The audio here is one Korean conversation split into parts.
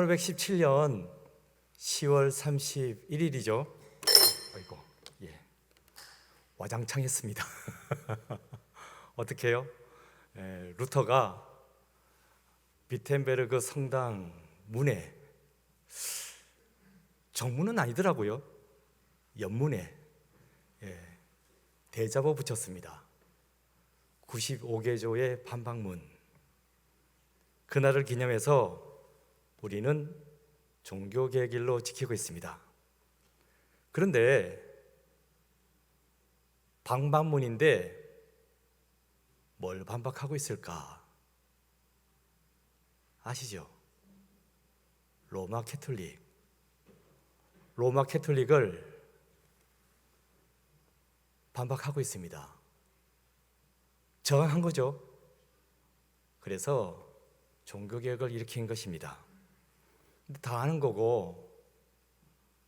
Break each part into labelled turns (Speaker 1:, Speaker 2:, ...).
Speaker 1: 1517년 10월 31일이죠. 아이고, 예. 와장창 했습니다. 어떻게 해요? 에, 루터가 비텐베르그 성당 문에 정문은 아니더라고요. 옆문에 예, 대자보 붙였습니다. 95개조의 반박문. 그날을 기념해서 우리는 종교개의 길로 지키고 있습니다. 그런데 방방문인데 뭘 반박하고 있을까? 아시죠? 로마 캐톨릭. 로마 캐톨릭을 반박하고 있습니다. 저항한 거죠. 그래서 종교개혁을 일으킨 것입니다. 다 아는 거고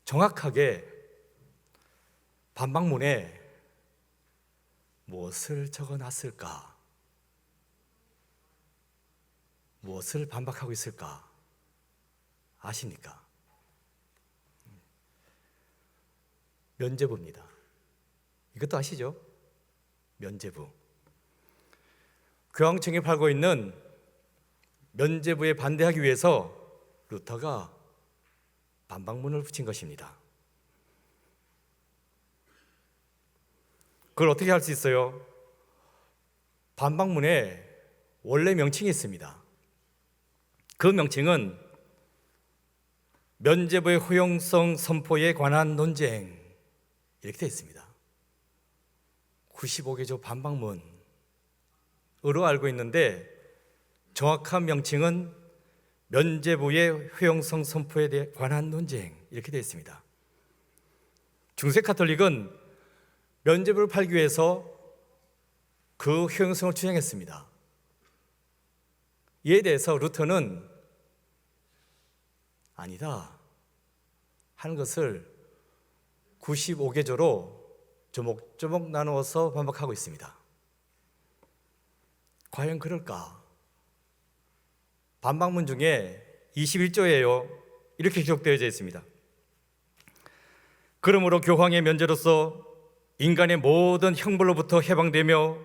Speaker 1: 정확하게 반박문에 무엇을 적어놨을까? 무엇을 반박하고 있을까? 아십니까? 면제부입니다. 이것도 아시죠? 면제부. 교황청이 팔고 있는 면제부에 반대하기 위해서 루터가 반박문을 붙인 것입니다. 그걸 어떻게 할 수 있어요? 반박문에 원래 명칭이 있습니다. 그 명칭은 면제부의 허용성 선포에 관한 논쟁 이렇게 되어 있습니다. 95개조 반박문으로 알고 있는데 정확한 명칭은 면제부의 효용성 선포에 대해 관한 논쟁 이렇게 되어 있습니다. 중세 카톨릭은 면제부를 팔기 위해서 그 효용성을 주장했습니다. 이에 대해서 루터는 아니다 하는 것을 95개조로 조목조목 나누어서 반박하고 있습니다. 과연 그럴까? 반박문 중에 21조예요. 이렇게 기록되어 있습니다. 그러므로 교황의 면제로서 인간의 모든 형벌로부터 해방되며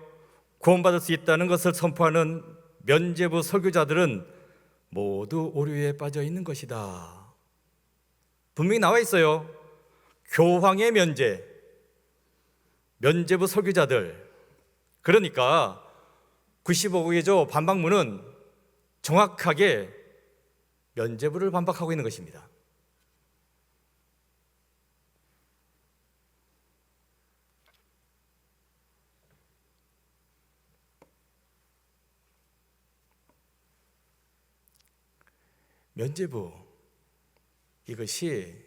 Speaker 1: 구원받을 수 있다는 것을 선포하는 면제부 설교자들은 모두 오류에 빠져 있는 것이다. 분명히 나와 있어요. 교황의 면제, 면제부 설교자들. 그러니까 95개조 반박문은 정확하게 면제부를 반박하고 있는 것입니다. 면제부 이것이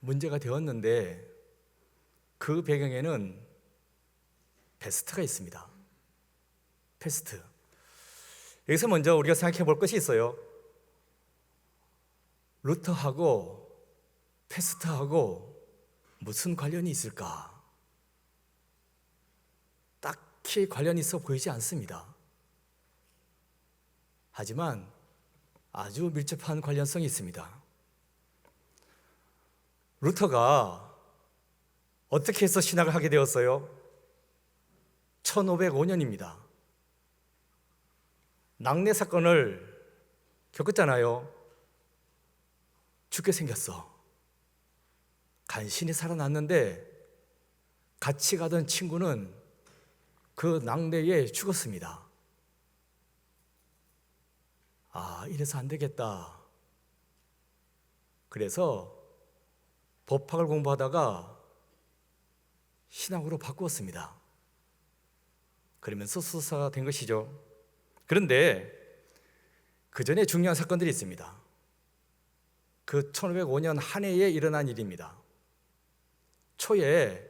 Speaker 1: 문제가 되었는데 그 배경에는 베스트가 있습니다. 패스트. 여기서 먼저 우리가 생각해 볼 것이 있어요. 루터하고 패스트하고 무슨 관련이 있을까? 딱히 관련이 있어 보이지 않습니다. 하지만 아주 밀접한 관련성이 있습니다. 루터가 어떻게 해서 신학을 하게 되었어요? 1505년입니다. 낙내 사건을 겪었잖아요. 죽게 생겼어. 간신히 살아났는데 같이 가던 친구는 그 낙내에 죽었습니다. 아, 이래서 안 되겠다. 그래서 법학을 공부하다가 신학으로 바꾸었습니다. 그러면서 수사가 된 것이죠. 그런데 그 전에 중요한 사건들이 있습니다. 그 1505년 한 해에 일어난 일입니다. 초에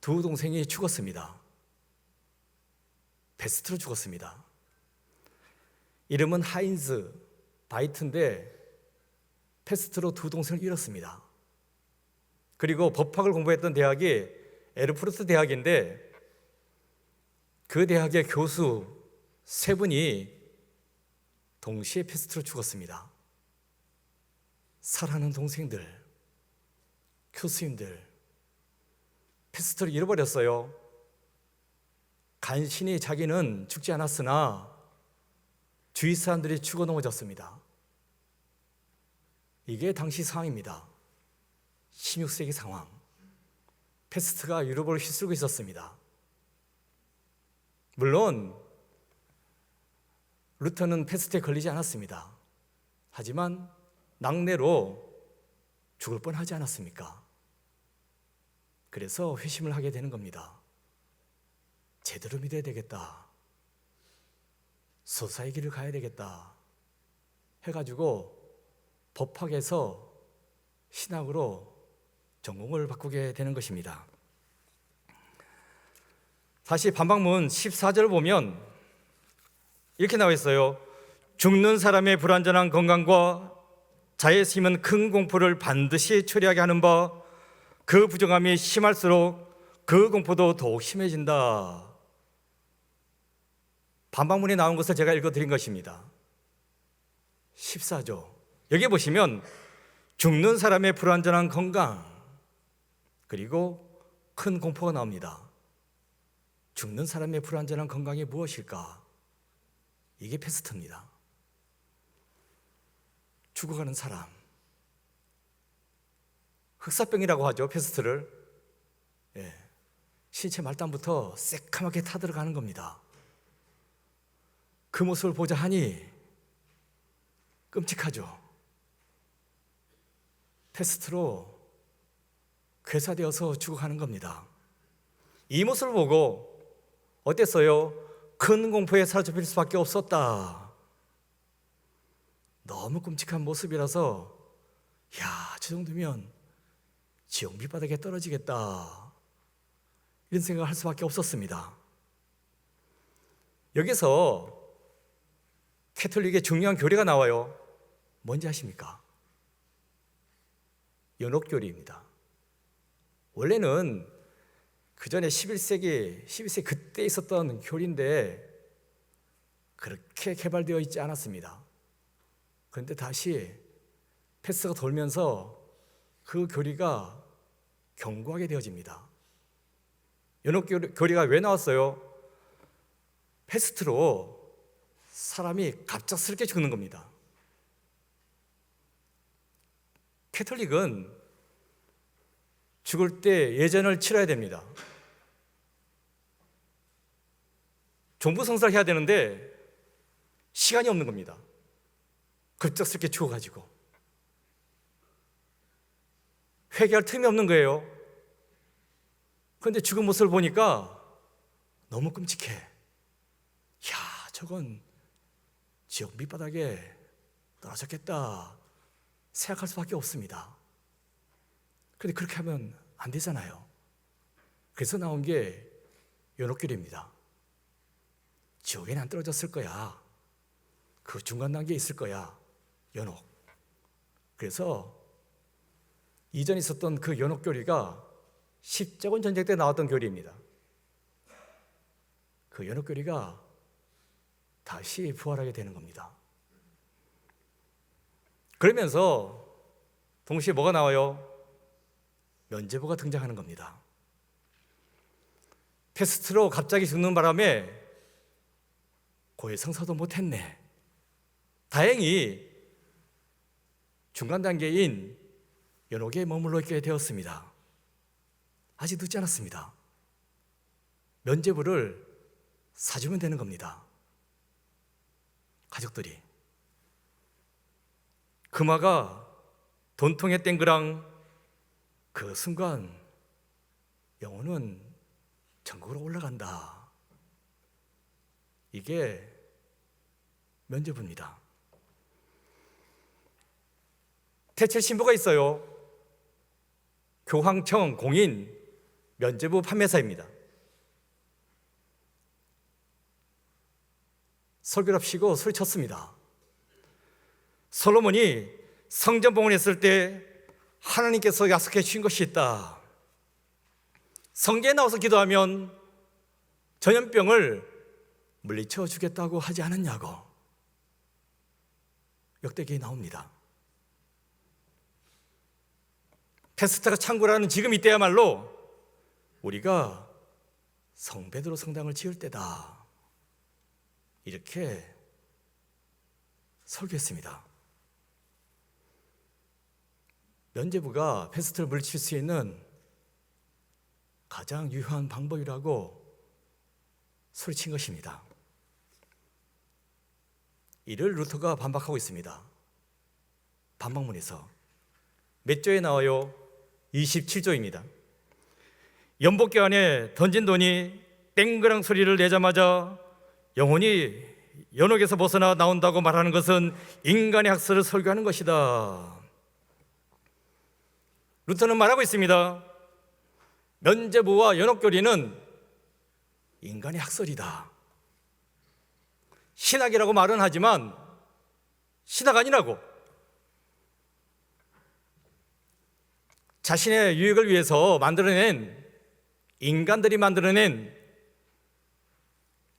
Speaker 1: 두 동생이 죽었습니다. 베스트로 죽었습니다. 이름은 하인즈 바이트인데 패스트로 두 동생을 잃었습니다. 그리고 법학을 공부했던 대학이 에르푸르트 대학인데 그 대학의 교수 세 분이 동시에 패스트로 죽었습니다. 사랑하는 동생들, 교수님들, 패스트를 잃어버렸어요. 간신히 자기는 죽지 않았으나 주위 사람들이 죽어 넘어졌습니다. 이게 당시 상황입니다. 16세기 상황. 패스트가 유럽을 휩쓸고 있었습니다. 물론 루터는 패스트에 걸리지 않았습니다. 하지만 낙내로 죽을 뻔하지 않았습니까? 그래서 회심을 하게 되는 겁니다. 제대로 믿어야 되겠다. 소사의 길을 가야 되겠다. 해가지고 법학에서 신학으로 전공을 바꾸게 되는 것입니다. 다시 반박문 14절을 보면 이렇게 나와 있어요. 죽는 사람의 불완전한 건강과 자의 심은 큰 공포를 반드시 처리하게 하는 바 그 부정함이 심할수록 그 공포도 더욱 심해진다. 반박문에 나온 것을 제가 읽어 드린 것입니다. 14조. 여기 보시면 죽는 사람의 불완전한 건강 그리고 큰 공포가 나옵니다. 죽는 사람의 불완전한 건강이 무엇일까? 이게 패스트입니다. 죽어가는 사람. 흑사병이라고 하죠, 패스트를. 예. 신체 말단부터 새카맣게 타들어가는 겁니다. 그 모습을 보자 하니 끔찍하죠. 패스트로 괴사되어서 죽어가는 겁니다. 이 모습을 보고 어땠어요? 큰 공포에 사로잡힐 수밖에 없었다. 너무 끔찍한 모습이라서 야, 저 정도면 지옥 밑바닥에 떨어지겠다. 이런 생각을 할 수밖에 없었습니다. 여기서 캐톨릭의 중요한 교리가 나와요. 뭔지 아십니까? 연옥교리입니다. 원래는 그 전에 11세기, 12세기 그때 있었던 교리인데 그렇게 개발되어 있지 않았습니다. 그런데 다시 패스가 돌면서 그 교리가 견고하게 되어집니다. 연옥 교리가 왜 나왔어요? 패스트로 사람이 갑작스럽게 죽는 겁니다. 캐톨릭은 죽을 때 예전을 치러야 됩니다. 종부 성사를 해야 되는데 시간이 없는 겁니다. 급작스럽게 죽어가지고 회개할 틈이 없는 거예요. 그런데 죽은 모습을 보니까 너무 끔찍해. 야, 저건 지옥 밑바닥에 떨어졌겠다 생각할 수밖에 없습니다. 그런데 그렇게 하면 안 되잖아요. 그래서 나온 게 연옥교리입니다. 지옥에는 안 떨어졌을 거야. 그 중간 단계에 있을 거야. 연옥. 그래서 이전에 있었던 그 연옥 교리가 십자군 전쟁 때 나왔던 교리입니다. 그 연옥 교리가 다시 부활하게 되는 겁니다. 그러면서 동시에 뭐가 나와요? 면제부가 등장하는 겁니다. 패스트로 갑자기 죽는 바람에 고해 성사도 못했네. 다행히 중간 단계인 연옥에 머물러 있게 되었습니다. 아직 늦지 않았습니다. 면제부를 사주면 되는 겁니다. 가족들이. 금화가 돈통에 땡그랑 그 순간 영혼은 전국으로 올라간다. 이게 면제부입니다. 대체 신부가 있어요. 교황청 공인 면제부 판매사입니다. 설교랍시고 소리쳤습니다. 솔로몬이 성전 봉헌했을 때 하나님께서 약속해 주신 것이 있다. 성계에 나와서 기도하면 전염병을 물리쳐 주겠다고 하지 않았냐고. 역대기에 나옵니다. 페스트가 창고라는 지금 이때야말로 우리가 성베드로 성당을 지을 때다. 이렇게 설교했습니다. 면제부가 페스트를 물리칠 수 있는 가장 유효한 방법이라고 소리친 것입니다. 이를 루터가 반박하고 있습니다. 반박문에서 몇 조에 나와요? 27조입니다. 연복교 안에 던진 돈이 땡그랑 소리를 내자마자 영혼이 연옥에서 벗어나 나온다고 말하는 것은 인간의 학설을 설교하는 것이다. 루터는 말하고 있습니다. 면제부와 연옥교리는 인간의 학설이다. 신학이라고 말은 하지만 신학 아니라고. 자신의 유익을 위해서 만들어낸 인간들이 만들어낸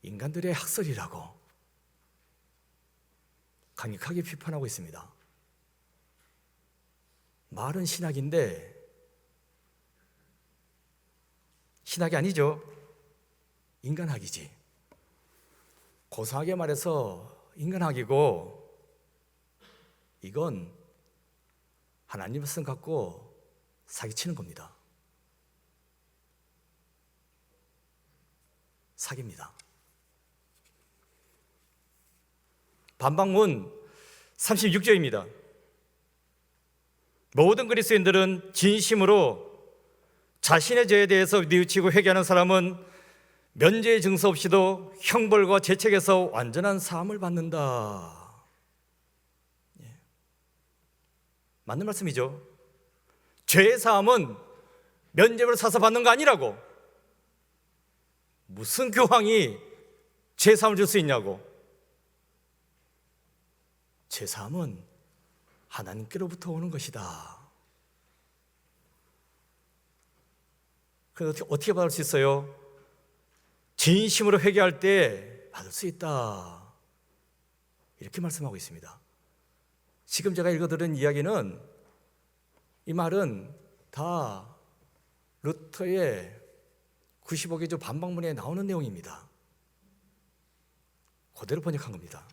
Speaker 1: 인간들의 학설이라고 강력하게 비판하고 있습니다. 말은 신학인데 신학이 아니죠. 인간학이지. 고상하게 말해서 인간학이고 이건 하나님 말씀 갖고 사기치는 겁니다. 사기입니다. 반박문 36조입니다. 모든 그리스도인들은 진심으로 자신의 죄에 대해서 뉘우치고 회개하는 사람은 면죄의 증서 없이도 형벌과 재책에서 완전한 사함을 받는다. 예. 맞는 말씀이죠. 죄의 사함은 면죄를 사서 받는 거 아니라고. 무슨 교황이 죄 사함을 줄 수 있냐고. 죄 사함은 하나님께로부터 오는 것이다. 그래서 어떻게, 어떻게 받을 수 있어요? 진심으로 회개할 때 받을 수 있다. 이렇게 말씀하고 있습니다. 지금 제가 읽어드린 이야기는 이 말은 다 루터의 95개조 반박문에 나오는 내용입니다. 그대로 번역한 겁니다.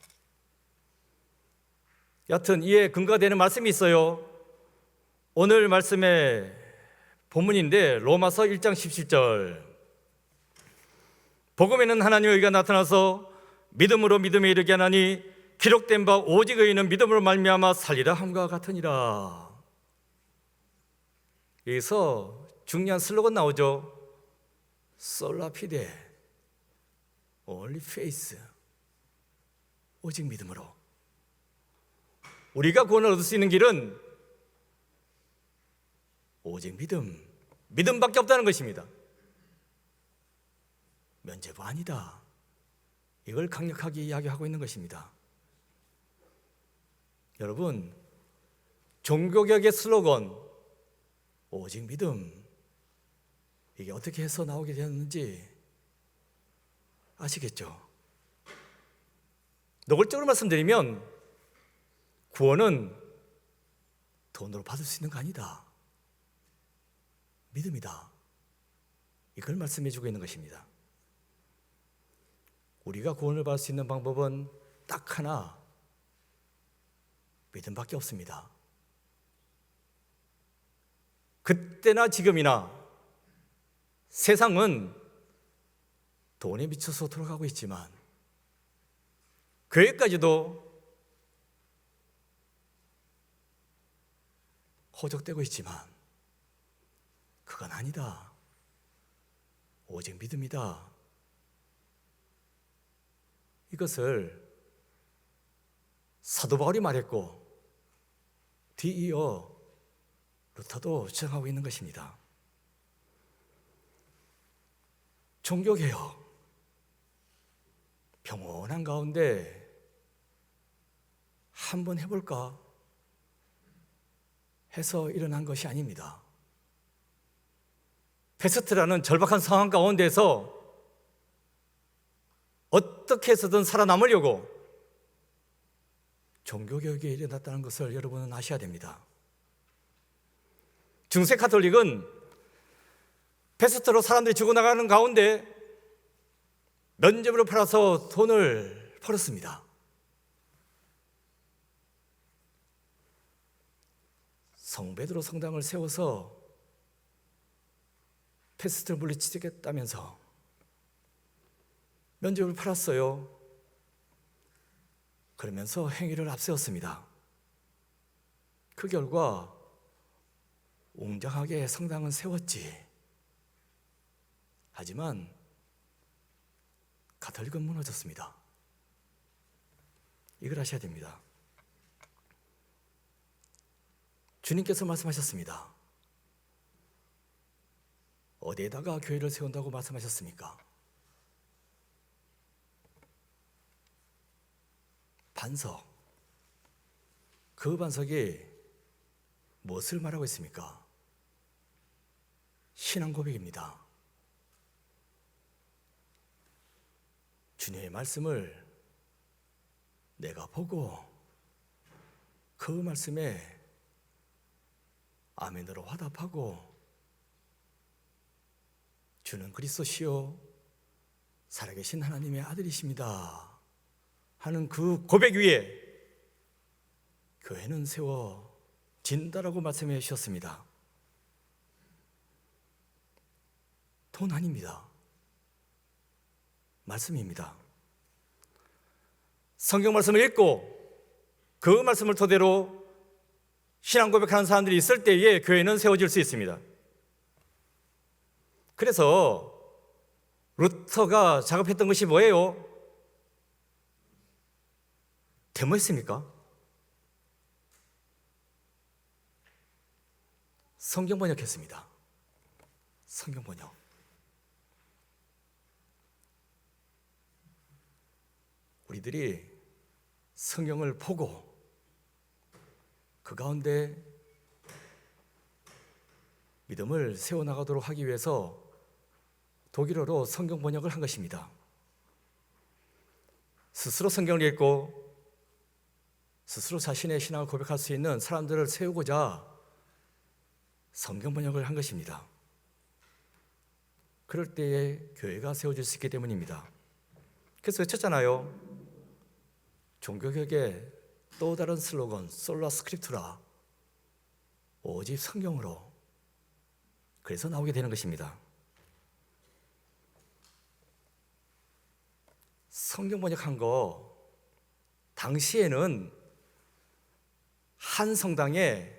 Speaker 1: 여튼 이에 근거가 되는 말씀이 있어요. 오늘 말씀의 본문인데 로마서 1장 17절 복음에는 하나님의 의가 나타나서 믿음으로 믿음에 이르게 하나니 기록된 바 오직 의인은 믿음으로 말미암아 살리라 함과 같으니라. 여기서 중요한 슬로건 나오죠. 솔라피데 only faith 오직 믿음으로 우리가 구원을 얻을 수 있는 길은 오직 믿음 믿음밖에 없다는 것입니다. 면제부 아니다. 이걸 강력하게 이야기하고 있는 것입니다. 여러분, 종교개혁의 슬로건 오직 믿음 이게 어떻게 해서 나오게 되었는지 아시겠죠? 노골적으로 말씀드리면 구원은 돈으로 받을 수 있는 거 아니다. 믿음이다. 이걸 말씀해 주고 있는 것입니다. 우리가 구원을 받을 수 있는 방법은 딱 하나 믿음밖에 없습니다. 그때나 지금이나 세상은 돈에 미쳐서 돌아가고 있지만 교회까지도 호적되고 있지만 그건 아니다. 오직 믿음이다. 이것을 사도 바울이 말했고 뒤이어 루터도 주장하고 있는 것입니다. 종교개혁 평온한 가운데 한번 해볼까 해서 일어난 것이 아닙니다. 페스트라는 절박한 상황 가운데서 어떻게 해서든 살아남으려고 종교개혁이 일어났다는 것을 여러분은 아셔야 됩니다. 중세 카톨릭은 패스트로 사람들이 죽어나가는 가운데 면접으로 팔아서 돈을 벌었습니다. 성베드로 성당을 세워서 패스트를 물리치겠다면서 면접을 팔았어요. 그러면서 행위를 앞세웠습니다. 그 결과 웅장하게 성당은 세웠지. 하지만 가톨릭은 무너졌습니다. 이걸 아셔야 됩니다. 주님께서 말씀하셨습니다. 어디에다가 교회를 세운다고 말씀하셨습니까? 반석. 그 반석이 무엇을 말하고 있습니까? 신앙 고백입니다. 주님의 말씀을 내가 보고 그 말씀에 아멘으로 화답하고 주는 그리스도시요 살아계신 하나님의 아들이십니다 하는 그 고백 위에 교회는 세워진다라고 말씀해 주셨습니다. 돈 아닙니다. 말씀입니다. 성경 말씀을 읽고 그 말씀을 토대로 신앙 고백하는 사람들이 있을 때에 교회는 세워질 수 있습니다. 그래서 루터가 작업했던 것이 뭐예요? 데모했습니까? 성경 번역했습니다. 성경 번역. 우리들이 성경을 보고 그 가운데 믿음을 세워나가도록 하기 위해서 독일어로 성경 번역을 한 것입니다. 스스로 성경을 읽고 스스로 자신의 신앙을 고백할 수 있는 사람들을 세우고자 성경 번역을 한 것입니다. 그럴 때에 교회가 세워질 수 있기 때문입니다. 그래서 외쳤잖아요. 종교개혁의 또 다른 슬로건 솔라 스크립투라 오직 성경으로 그래서 나오게 되는 것입니다. 성경 번역한 거 당시에는 한 성당에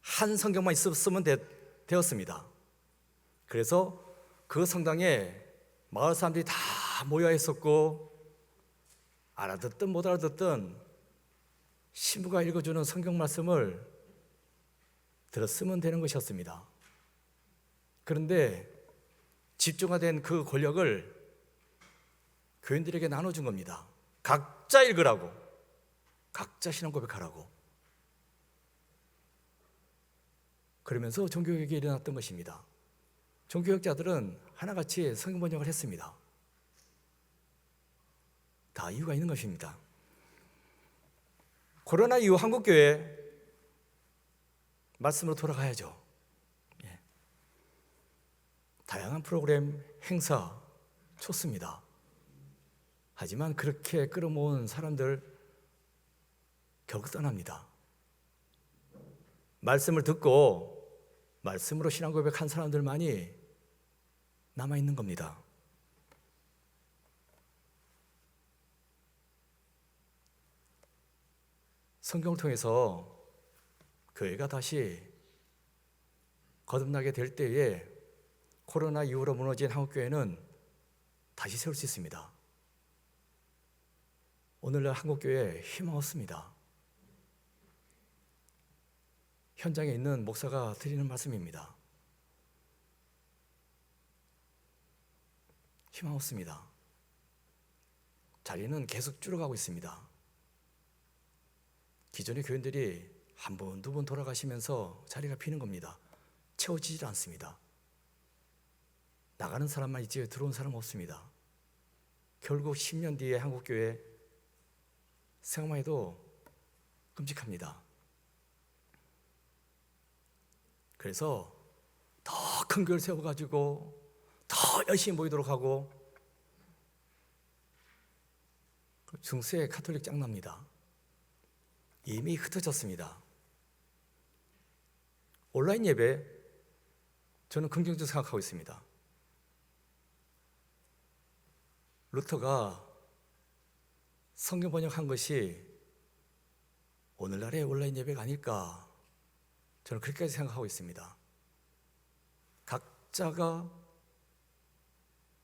Speaker 1: 한 성경만 있었으면 되, 되었습니다. 그래서 그 성당에 마을 사람들이 다 모여 있었고 알아듣든 못 알아듣든 신부가 읽어주는 성경 말씀을 들었으면 되는 것이었습니다. 그런데 집중화된 그 권력을 교인들에게 나눠준 겁니다. 각자 읽으라고, 각자 신앙 고백하라고. 그러면서 종교개혁이 일어났던 것입니다. 종교개혁자들은 하나같이 성경 번역을 했습니다. 다 이유가 있는 것입니다. 코로나 이후 한국 교회 말씀으로 돌아가야죠. 예. 다양한 프로그램, 행사 좋습니다. 하지만 그렇게 끌어모은 사람들 결국 떠납니다. 말씀을 듣고 말씀으로 신앙 고백한 사람들만이 남아 있는 겁니다. 성경을 통해서 교회가 다시 거듭나게 될 때에 코로나 이후로 무너진 한국교회는 다시 세울 수 있습니다. 오늘날 한국교회 희망 없습니다. 현장에 있는 목사가 드리는 말씀입니다. 희망 없습니다. 자리는 계속 줄어가고 있습니다. 기존의 교인들이 한 번, 두 번 돌아가시면서 자리가 비는 겁니다. 채워지질 않습니다. 나가는 사람만 있지 들어온 사람 없습니다. 결국 10년 뒤에 한국교회 생각만 해도 끔찍합니다. 그래서 더 큰 교회를 세워가지고 더 열심히 모이도록 하고 중세 카톨릭 짱납니다. 이미 흩어졌습니다. 온라인 예배 저는 긍정적으로 생각하고 있습니다. 루터가 성경 번역한 것이 오늘날의 온라인 예배가 아닐까 저는 그렇게까지 생각하고 있습니다. 각자가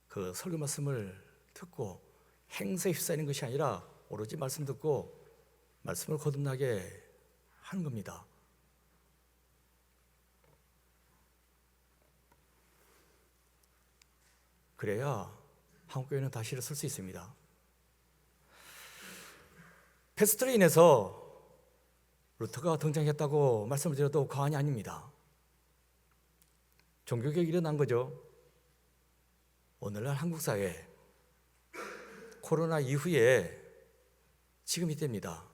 Speaker 1: 그 설교 말씀을 듣고 행세에 휩싸이는 것이 아니라 오로지 말씀 듣고 말씀을 거듭나게 하는 겁니다. 그래야 한국교회는 다시 일어설 수 있습니다. 패스트레인에서 루터가 등장했다고 말씀을 드려도 과언이 아닙니다. 종교개혁이 일어난 거죠. 오늘날 한국 사회 코로나 이후에 지금 이때입니다.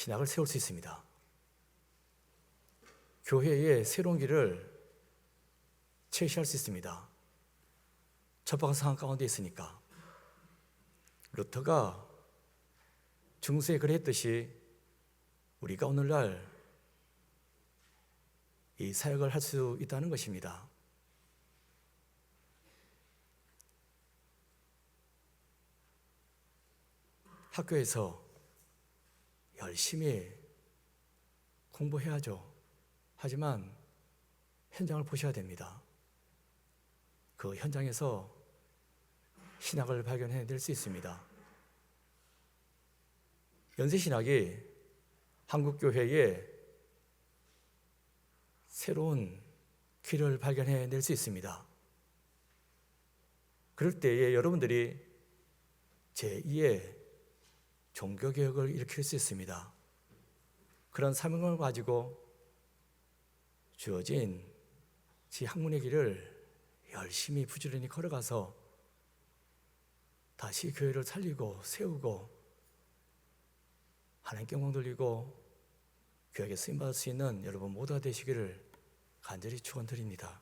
Speaker 1: 신학을 세울 수 있습니다. 교회의 새로운 길을 제시할 수 있습니다. 첩박한 상황 가운데 있으니까. 루터가 중세에 그랬듯이 우리가 오늘날 이 사역을 할 수 있다는 것입니다. 학교에서 열심히 공부해야죠. 하지만 현장을 보셔야 됩니다. 그 현장에서 신학을 발견해낼 수 있습니다. 연세신학이 한국교회에 새로운 길을 발견해낼 수 있습니다. 그럴 때에 여러분들이 제2의 종교개혁을 일으킬 수 있습니다. 그런 사명을 가지고 주어진 지 학문의 길을 열심히 부지런히 걸어가서 다시 교회를 살리고 세우고 하나님께 영광 돌리고 교회에 쓰임 받을 수 있는 여러분 모두가 되시기를 간절히 축원드립니다.